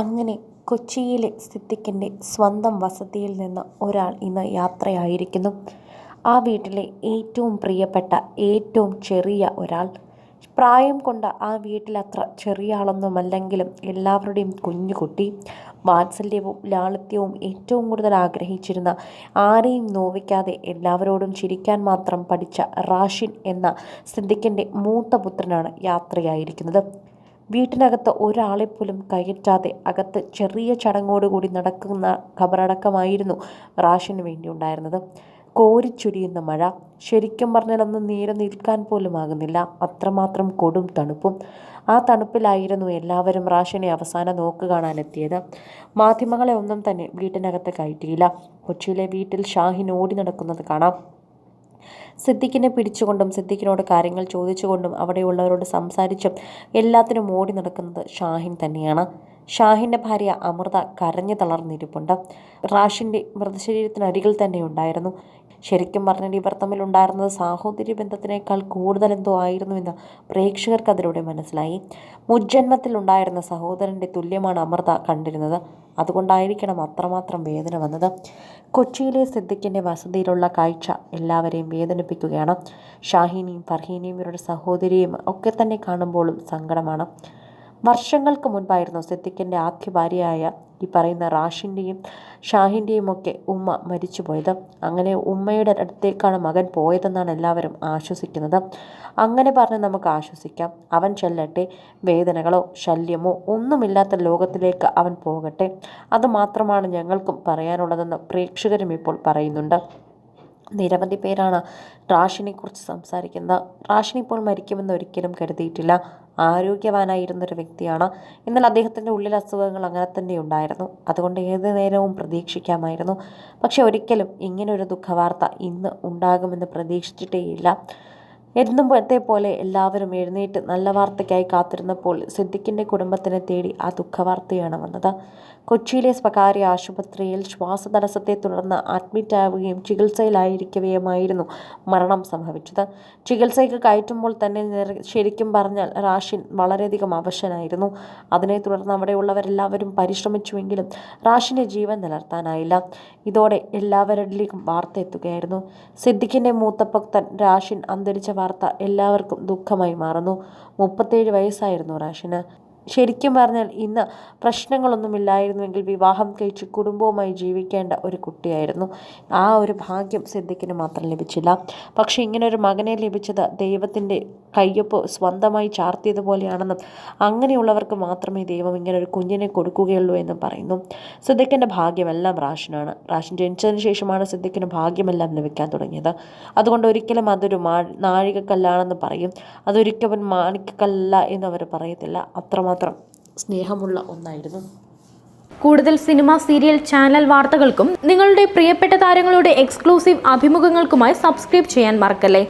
അങ്ങനെ കൊച്ചിയിലെ സിദ്ദിഖിന്റെ സ്വന്തം വസതിയിൽ നിന്ന് ഒരാൾ ഇന്ന് യാത്രയായിരിക്കുന്നു. ആ വീട്ടിലെ ഏറ്റവും പ്രിയപ്പെട്ട ഏറ്റവും ചെറിയ ഒരാൾ. പ്രായം കൊണ്ട് ആ വീട്ടിലത്ര ചെറിയ ആളൊന്നുമല്ലെങ്കിലും എല്ലാവരുടെയും കുഞ്ഞുകുട്ടി. വാത്സല്യവും ലാളിത്യവും ഏറ്റവും കൂടുതൽ ആഗ്രഹിച്ചിരുന്ന ആരെയും നോവിക്കാതെ എല്ലാവരോടും ചിരിക്കാൻ മാത്രം പഠിച്ച റാഷിൻ എന്ന സിദ്ദിഖിന്റെ മൂത്ത പുത്രനാണ് യാത്രയായിരിക്കുന്നത്. വീട്ടിനകത്ത് ഒരാളെപ്പോലും കയറ്റാതെ അകത്ത് ചെറിയ ചടങ്ങോടുകൂടി നടക്കുന്ന ഖബറടക്കമായിരുന്നു റാഷന് വേണ്ടി ഉണ്ടായിരുന്നത് കോരിച്ചൊരിയുന്ന മഴ. ശരിക്കും പറഞ്ഞാൽ അന്ന് നേരെ നിൽക്കാൻ പോലും ആകുന്നില്ല. അത്രമാത്രം കൊടും തണുപ്പും. ആ തണുപ്പിലായിരുന്നു എല്ലാവരും റാഷിനെ അവസാന നോക്ക് കാണാനെത്തിയത്. മാധ്യമങ്ങളെ ഒന്നും തന്നെ വീട്ടിനകത്ത് കയറ്റിയില്ല. കൊച്ചിയിലെ വീട്ടിൽ ഷാഹിൻ ഓടി നടക്കുന്നത് കാണാം. സിദ്ദിഖിനെ പിടിച്ചുകൊണ്ടും സിദ്ദിഖിനോട് കാര്യങ്ങൾ ചോദിച്ചുകൊണ്ടും അവിടെയുള്ളവരോട് സംസാരിച്ചും എല്ലാത്തിനും ഓടി നടക്കുന്നത് ഷാഹിൻ തന്നെയാണ്. ഷാഹിന്റെ ഭാര്യ അമൃത കരഞ്ഞു തളർന്നിരിപ്പുണ്ട്. റാഷിന്റെ മൃതശരീരത്തിനരികിൽ തന്നെ ഉണ്ടായിരുന്നു. ശരിക്കും പറഞ്ഞാൽ ഇവർ തമ്മിലുണ്ടായിരുന്നത് സാഹോദര്യ ബന്ധത്തിനേക്കാൾ കൂടുതൽ എന്തോ ആയിരുന്നുവെന്ന് പ്രേക്ഷകർക്ക് അതിലൂടെ മനസ്സിലായി. മുജ്ജന്മത്തിൽ ഉണ്ടായിരുന്ന സഹോദരന്റെ തുല്യമാണ് അമൃത കണ്ടിരുന്നത്. അതുകൊണ്ടായിരിക്കണം അത്രമാത്രം വേദന വന്നത്. കൊച്ചിയിലെ സിദ്ദിഖിന്റെ വസതിയിലുള്ള കാഴ്ച എല്ലാവരെയും വേദനിപ്പിക്കുകയാണ്. ഷാഹിനിയും ഫർഹീനയും ഇവരുടെ സഹോദരിയും ഒക്കെ തന്നെ കാണുമ്പോഴും സങ്കടമാണ്. വർഷങ്ങൾക്ക് മുൻപായിരുന്നു സിദ്ദിഖിന്റെ ആദ്യ ഭാര്യയായ ഈ പറയുന്ന റാഷിന്റെയും ഷാഹിന്റെയും ഒക്കെ ഉമ്മ മരിച്ചുപോയത്. അങ്ങനെ ഉമ്മയുടെ അടുത്തേക്കാണ് മകൻ പോയതെന്നാണ് എല്ലാവരും ആശ്വസിക്കുന്നത്. അങ്ങനെ പറഞ്ഞ് നമുക്ക് ആശ്വസിക്കാം. അവൻ ചെല്ലട്ടെ വേദനകളോ ശല്യമോ ഒന്നുമില്ലാത്ത ലോകത്തിലേക്ക് അവൻ പോകട്ടെ. അതുമാത്രമാണ് ഞങ്ങൾക്കും പറയാനുള്ളതെന്ന് പ്രേക്ഷകരും ഇപ്പോൾ പറയുന്നുണ്ട്. നിരവധി പേരാണ് റാഷിനെക്കുറിച്ച് സംസാരിക്കുന്നത്. റാഷിൻ ഇപ്പോൾ മരിക്കുമെന്ന് ഒരിക്കലും കരുതിയിട്ടില്ല. ആരോഗ്യവാനായിരുന്നൊരു വ്യക്തിയാണ്. എന്നാൽ അദ്ദേഹത്തിന്റെ ഉള്ളിൽ അസുഖങ്ങൾ അങ്ങനെ തന്നെ ഉണ്ടായിരുന്നു. അതുകൊണ്ട് ഏത് നേരവും പ്രതീക്ഷിക്കാമായിരുന്നു. പക്ഷെ ഒരിക്കലും ഇങ്ങനൊരു ദുഃഖവാർത്ത ഇന്ന് ഉണ്ടാകുമെന്ന് പ്രതീക്ഷിച്ചിട്ടേയില്ല. എന്നുമ്പോഴത്തെ പോലെ എല്ലാവരും എഴുന്നേറ്റ് നല്ല വാർത്തയ്ക്കായി കാത്തിരുന്നപ്പോൾ സിദ്ദിഖിന്റെ കുടുംബത്തിനെ തേടി ആ ദുഃഖവാർത്തയാണ് വന്നത്. കൊച്ചിയിലെ സ്വകാര്യ ആശുപത്രിയിൽ ശ്വാസതടസ്സത്തെ തുടർന്ന് അഡ്മിറ്റാവുകയും ചികിത്സയിലായിരിക്കവെയുമായിരുന്നു മരണം സംഭവിച്ചത്. ചികിത്സയ്ക്ക് കയറ്റുമ്പോൾ തന്നെ ശരിക്കും പറഞ്ഞാൽ റാഷിൻ വളരെയധികം അവശനായിരുന്നു. അതിനെ തുടർന്ന് അവിടെയുള്ളവരെല്ലാവരും പരിശ്രമിച്ചുവെങ്കിലും റാഷിന്റെ ജീവൻ നിലർത്താനായില്ല ഇതോടെ എല്ലാവരിലേക്കും വാർത്ത എത്തുകയായിരുന്നു. സിദ്ദിഖിന്റെ മൂത്തപ്പൊക്തൻ റാഷിൻ അന്തരിച്ച വാർത്ത എല്ലാവർക്കും ദുഃഖമായി മാറുന്നു. മുപ്പത്തേഴ് വയസ്സായിരുന്നു റാഷിന്. ശരിക്കും പറഞ്ഞാൽ ഇന്ന് പ്രശ്നങ്ങളൊന്നുമില്ലായിരുന്നുവെങ്കിൽ വിവാഹം കഴിച്ച് കുടുംബവുമായി ജീവിക്കേണ്ട ഒരു കുട്ടിയായിരുന്നു. ആ ഒരു ഭാഗ്യം സിദ്ധിക്കിന് മാത്രം ലഭിച്ചില്ല. പക്ഷേ ഇങ്ങനെ ഒരു മകനെ ലഭിച്ചത് ദൈവത്തിന്റെ കയ്യൊപ്പ് സ്വന്തമായി ചാർത്തിയതുപോലെയാണെന്നും അങ്ങനെയുള്ളവർക്ക് മാത്രമേ ദൈവം ഇങ്ങനെ ഒരു കുഞ്ഞിനെ കൊടുക്കുകയുള്ളൂ എന്നും പറയുന്നു. സിദ്ദിഖിന്റെ ഭാഗ്യമെല്ലാം റാഷിനാണ്. റാഷിൻ ജനിച്ചതിന് ശേഷമാണ് സിദ്ദിഖിന് ഭാഗ്യമെല്ലാം ലഭിക്കാൻ തുടങ്ങിയത്. അതുകൊണ്ട് ഒരിക്കലും അതൊരു മാ നാഴികക്കല്ലാണെന്ന് പറയും. അതൊരിക്കലും മാണിക്കക്കല്ല എന്നവർ പറയത്തില്ല. അത്രമാത്രം സ്നേഹമുള്ള ഒന്നായിരുന്നു. കൂടുതൽ സിനിമ സീരിയൽ ചാനൽ വാർത്തകൾക്കും നിങ്ങളുടെ പ്രിയപ്പെട്ട താരങ്ങളുടെ എക്സ്ക്ലൂസീവ് അഭിമുഖങ്ങൾക്കുമായി സബ്സ്ക്രൈബ് ചെയ്യാൻ മറക്കല്ലേ?